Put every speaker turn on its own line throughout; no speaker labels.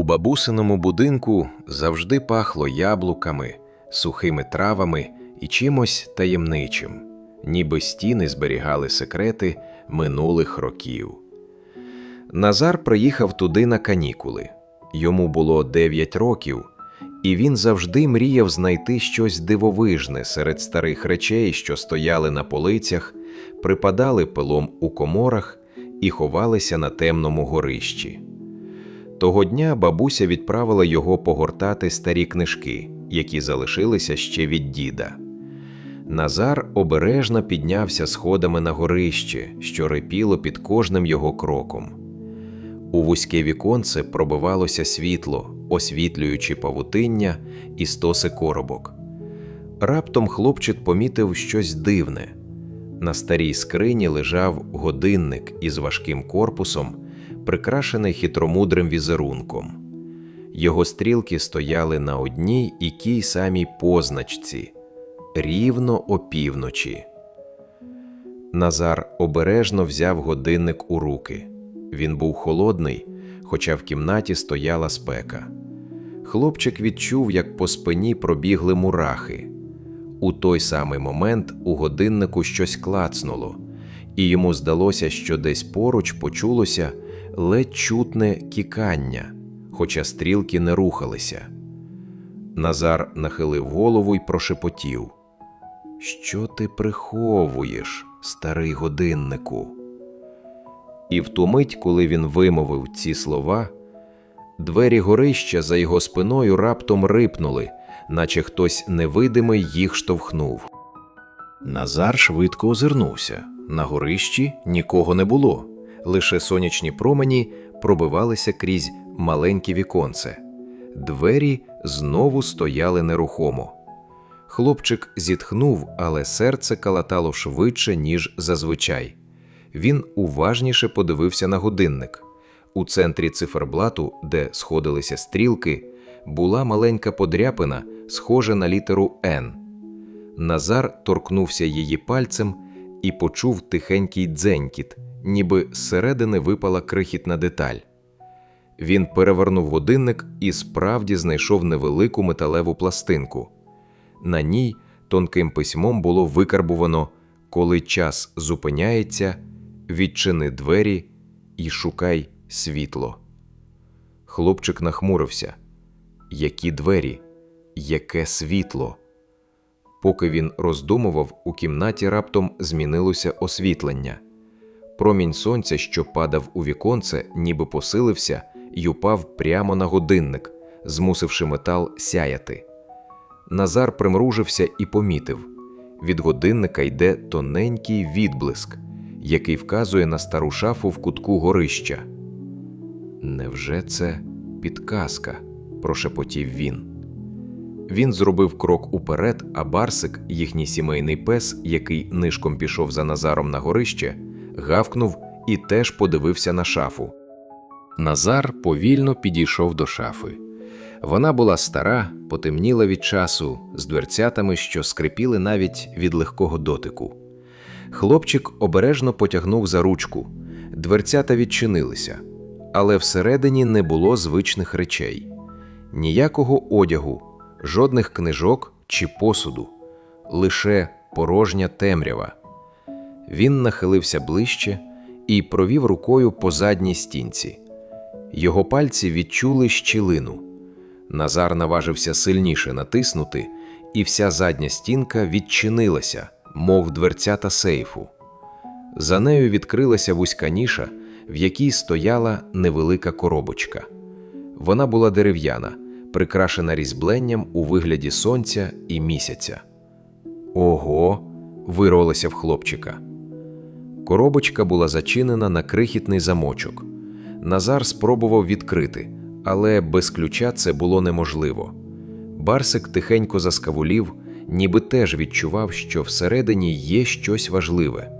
У бабусиному будинку завжди пахло яблуками, сухими травами і чимось таємничим, ніби стіни зберігали секрети минулих років. Назар приїхав туди на канікули. Йому було 9 років, і він завжди мріяв знайти щось дивовижне серед старих речей, що стояли на полицях, припадали пилом у коморах і ховалися на темному горищі. Того дня бабуся відправила його погортати старі книжки, які залишилися ще від діда. Назар обережно піднявся сходами на горище, що рипіло під кожним його кроком. У вузьке віконце пробивалося світло, освітлюючи павутиння і стоси коробок. Раптом хлопчик помітив щось дивне. На старій скрині лежав годинник із важким корпусом, прикрашений хитромудрим візерунком. Його стрілки стояли на одній і тій самій позначці рівно опівночі. Назар обережно взяв годинник у руки. Він був холодний, хоча в кімнаті стояла спека. Хлопчик відчув, як по спині пробігли мурахи. У той самий момент у годиннику щось клацнуло, і йому здалося, що десь поруч почулося ледь чутне кікання, хоча стрілки не рухалися. Назар нахилив голову й прошепотів: Що ти приховуєш, старий годиннику? І в ту мить, коли він вимовив ці слова, двері горища за його спиною раптом рипнули, наче хтось невидимий їх штовхнув. Назар швидко озирнувся. На горищі нікого не було, лише сонячні промені пробивалися крізь маленьке віконце. Двері знову стояли нерухомо. Хлопчик зітхнув, але серце калатало швидше, ніж зазвичай. Він уважніше подивився на годинник. У центрі циферблату, де сходилися стрілки, була маленька подряпина, схожа на літеру Н. Назар торкнувся її пальцем і почув тихенький дзенькіт, ніби зсередини випала крихітна деталь. Він перевернув годинник і справді знайшов невелику металеву пластинку. На ній тонким письмом було викарбувано Коли час зупиняється, відчини двері і шукай світло. Хлопчик нахмурився. Які двері? Яке світло? Поки він роздумував, у кімнаті раптом змінилося освітлення. Промінь сонця, що падав у віконце, ніби посилився й упав прямо на годинник, змусивши метал сяяти. Назар примружився і помітив від годинника йде тоненький відблиск, який вказує на стару шафу в кутку горища. Невже це підказка? прошепотів він. Він зробив крок уперед, а Барсик, їхній сімейний пес, який нишком пішов за Назаром на горище, гавкнув і теж подивився на шафу. Назар повільно підійшов до шафи. Вона була стара, потемніла від часу, з дверцятами, що скрипіли навіть від легкого дотику. Хлопчик обережно потягнув за ручку. Дверцята відчинилися, але всередині не було звичних речей ніякого одягу, жодних книжок чи посуду, лише порожня темрява. Він нахилився ближче і провів рукою по задній стінці. Його пальці відчули щілину. Назар наважився сильніше натиснути, і вся задня стінка відчинилася, мов дверцята сейфу. За нею відкрилася вузька ніша, в якій стояла невелика коробочка. Вона була дерев'яна, прикрашена різьбленням у вигляді сонця і місяця. Ого! вирвалося в хлопчика. Коробочка була зачинена на крихітний замочок. Назар спробував відкрити, але без ключа це було неможливо. Барсик тихенько заскавулів, ніби теж відчував, що всередині є щось важливе.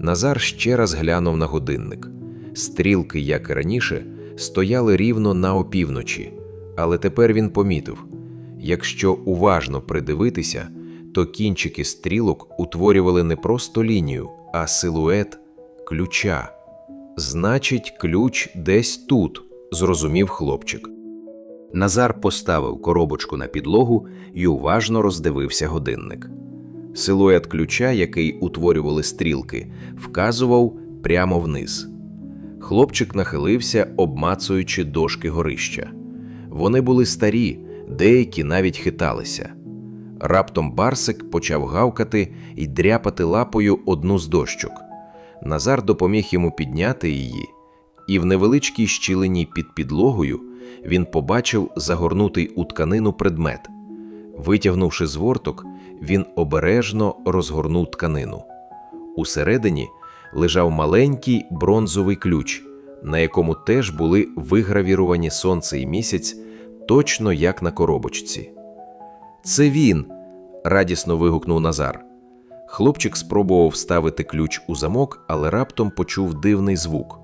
Назар ще раз глянув на годинник. Стрілки, як і раніше, стояли рівно на опівночі, але тепер він помітив якщо уважно придивитися, то кінчики стрілок утворювали не просто лінію, а силует ключа. Значить, ключ десь тут, зрозумів хлопчик.
Назар поставив коробочку на підлогу і уважно роздивився годинник.
Силует ключа, який утворювали стрілки, вказував прямо вниз. Хлопчик нахилився, обмацуючи дошки горища. Вони були старі, деякі навіть хиталися. Раптом Барсик почав гавкати і дряпати лапою одну з дощок. Назар допоміг йому підняти її, і в невеличкій щілині під підлогою він побачив загорнутий у тканину предмет. Витягнувши зворток, він обережно розгорнув тканину. Усередині лежав маленький бронзовий ключ, на якому теж були вигравіровані сонце і місяць, точно як на коробочці. Це він. радісно вигукнув Назар. Хлопчик спробував вставити ключ у замок, але раптом почув дивний звук.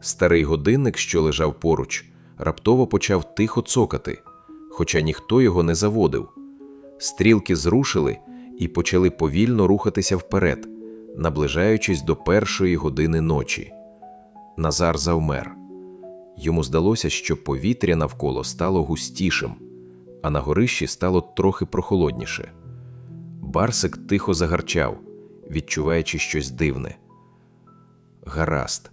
Старий годинник, що лежав поруч, раптово почав тихо цокати, хоча ніхто його не заводив. Стрілки зрушили і почали повільно рухатися вперед, наближаючись до першої години ночі. Назар завмер. Йому здалося, що повітря навколо стало густішим, а на горищі стало трохи прохолодніше. Барсик тихо загарчав, відчуваючи щось дивне. Гаразд,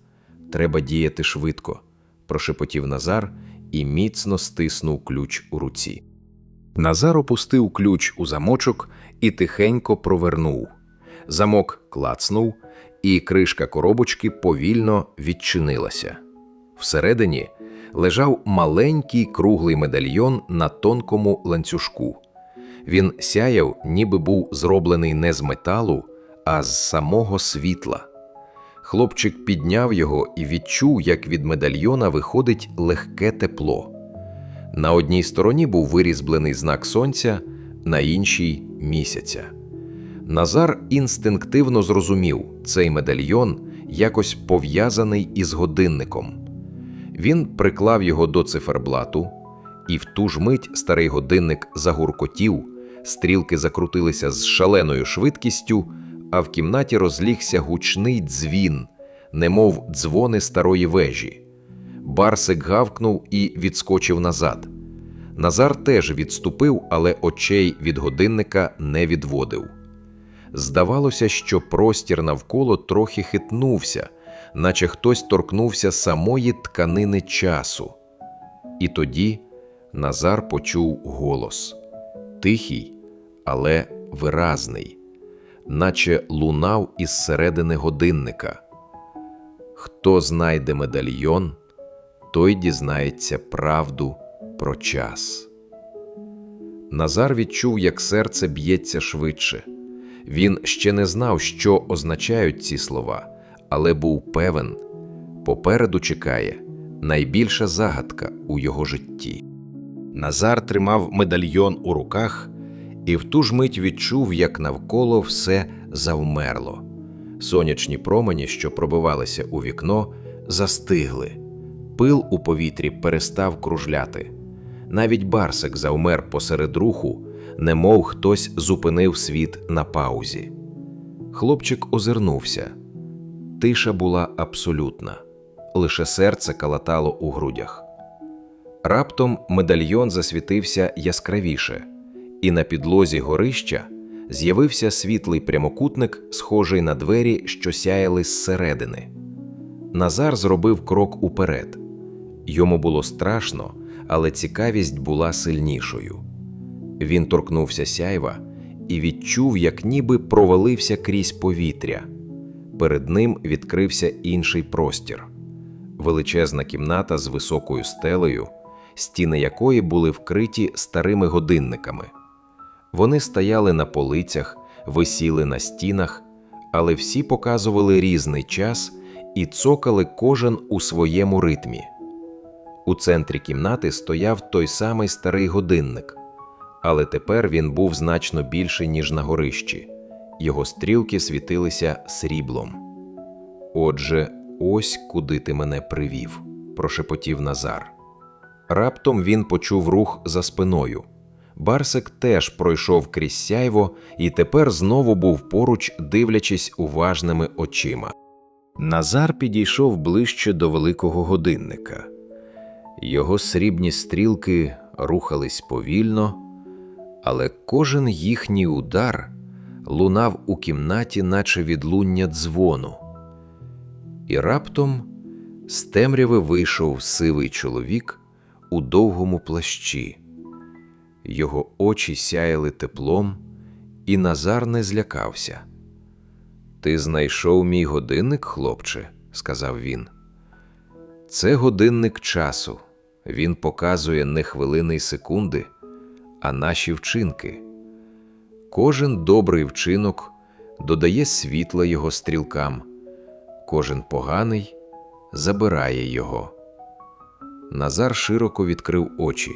треба діяти швидко, прошепотів Назар і міцно стиснув ключ у руці. Назар опустив ключ у замочок і тихенько провернув. Замок клацнув, і кришка коробочки повільно відчинилася. Всередині лежав маленький круглий медальйон на тонкому ланцюжку. Він сяяв, ніби був зроблений не з металу, а з самого світла. Хлопчик підняв його і відчув, як від медальйона виходить легке тепло. На одній стороні був вирізблений знак сонця, на іншій місяця. Назар інстинктивно зрозумів, цей медальйон якось пов'язаний із годинником. Він приклав його до циферблату, і в ту ж мить старий годинник загуркотів, стрілки закрутилися з шаленою швидкістю, а в кімнаті розлігся гучний дзвін, немов дзвони старої вежі. Барсик гавкнув і відскочив назад. Назар теж відступив, але очей від годинника не відводив. Здавалося, що простір навколо трохи хитнувся, наче хтось торкнувся самої тканини часу. І тоді Назар почув голос тихий, але виразний, наче лунав із середини годинника. Хто знайде медальйон, той дізнається правду про час. Назар відчув, як серце б'ється швидше. Він ще не знав, що означають ці слова, але був певен попереду чекає найбільша загадка у його житті. Назар тримав медальйон у руках і в ту ж мить відчув, як навколо все завмерло. Сонячні промені, що пробивалися у вікно, застигли. Пил у повітрі перестав кружляти. Навіть барсик завмер посеред руху, немов хтось зупинив світ на паузі. Хлопчик озирнувся. Тиша була абсолютна, лише серце калатало у грудях. Раптом медальйон засвітився яскравіше, і на підлозі горища з'явився світлий прямокутник, схожий на двері, що сяяли зсередини. Назар зробив крок уперед. Йому було страшно, але цікавість була сильнішою. Він торкнувся сяйва і відчув, як ніби провалився крізь повітря. Перед ним відкрився інший простір величезна кімната з високою стелею, стіни якої були вкриті старими годинниками. Вони стояли на полицях, висіли на стінах, але всі показували різний час і цокали кожен у своєму ритмі. У центрі кімнати стояв той самий старий годинник, але тепер він був значно більший, ніж на горищі. Його стрілки світилися сріблом. Отже, ось куди ти мене привів, прошепотів Назар. Раптом він почув рух за спиною. Барсик теж пройшов крізь сяйво і тепер знову був поруч, дивлячись уважними очима. Назар підійшов ближче до великого годинника. Його срібні стрілки рухались повільно, але кожен їхній удар лунав у кімнаті, наче відлуння дзвону. І раптом з темряви вийшов сивий чоловік у довгому плащі. Його очі сяяли теплом, і Назар не злякався. Ти знайшов мій годинник, хлопче, сказав він. Це годинник часу. Він показує не хвилини й секунди, а наші вчинки. Кожен добрий вчинок додає світла його стрілкам, кожен поганий забирає його. Назар широко відкрив очі.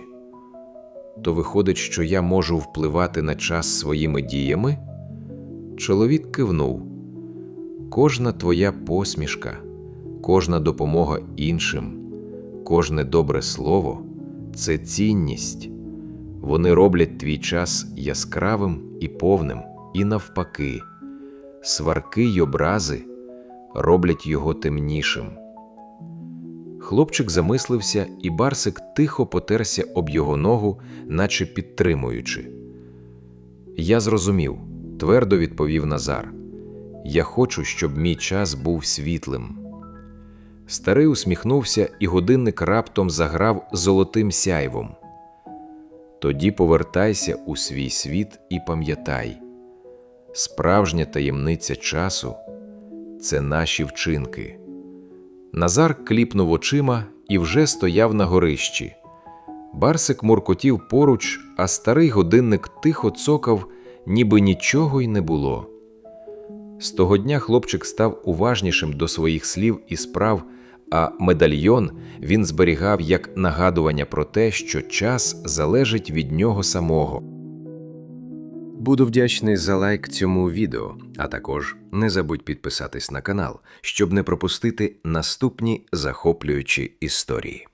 То виходить, що я можу впливати на час своїми діями? Чоловік кивнув. Кожна твоя посмішка, кожна допомога іншим, кожне добре слово це цінність. Вони роблять твій час яскравим і повним, і навпаки, сварки й образи роблять його темнішим. Хлопчик замислився, і Барсик тихо потерся об його ногу, наче підтримуючи. Я зрозумів, твердо відповів Назар. Я хочу, щоб мій час був світлим. Старий усміхнувся, і годинник раптом заграв золотим сяйвом. Тоді повертайся у свій світ і пам'ятай, справжня таємниця часу це наші вчинки. Назар кліпнув очима і вже стояв на горищі. Барсик муркотів поруч, а старий годинник тихо цокав, ніби нічого й не було. З того дня хлопчик став уважнішим до своїх слів і справ, а медальйон він зберігав як нагадування про те, що час залежить від нього самого. Буду вдячний за лайк цьому відео, а також не забудь підписатись на канал, щоб не пропустити наступні захоплюючі історії.